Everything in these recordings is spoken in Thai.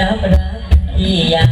รักรักพี่ยา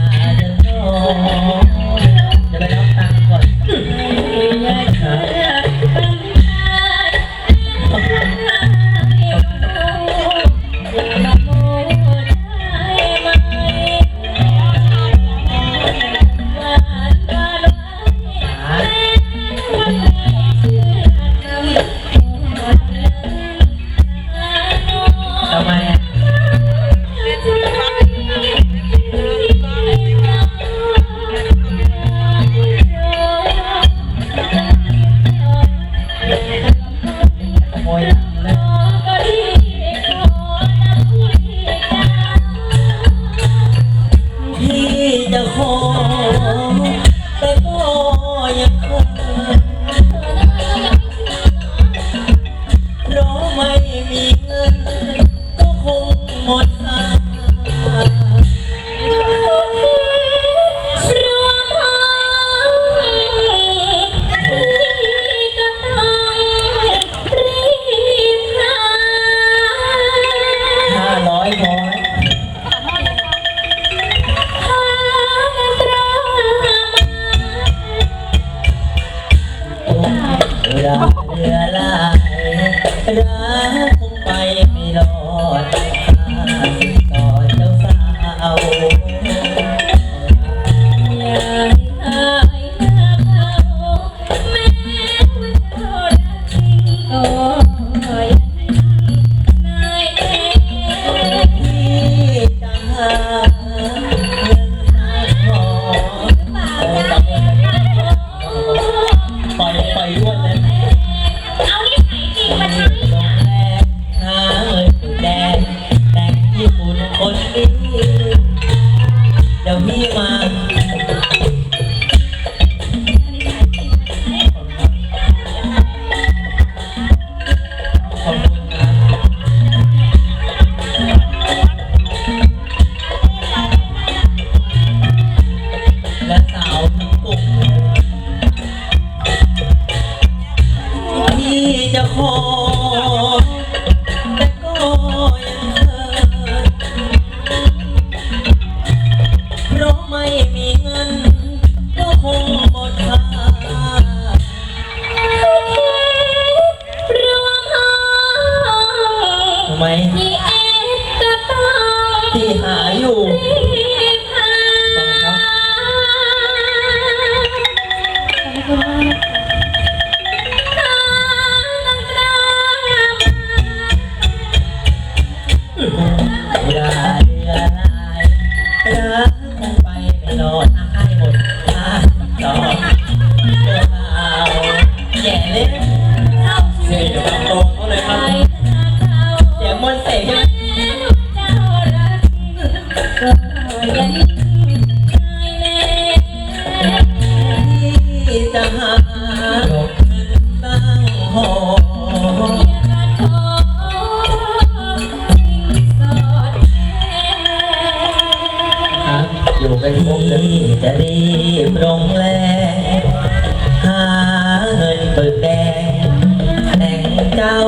ไหมพี่เอ็ดก็ต้องที่หาอยู่รีบหาตาน้ำตาลายลายลายรักไปไม่ไอด กันครจะรีบลงแรงหาเงินเปิดแดงแต่งเจ้า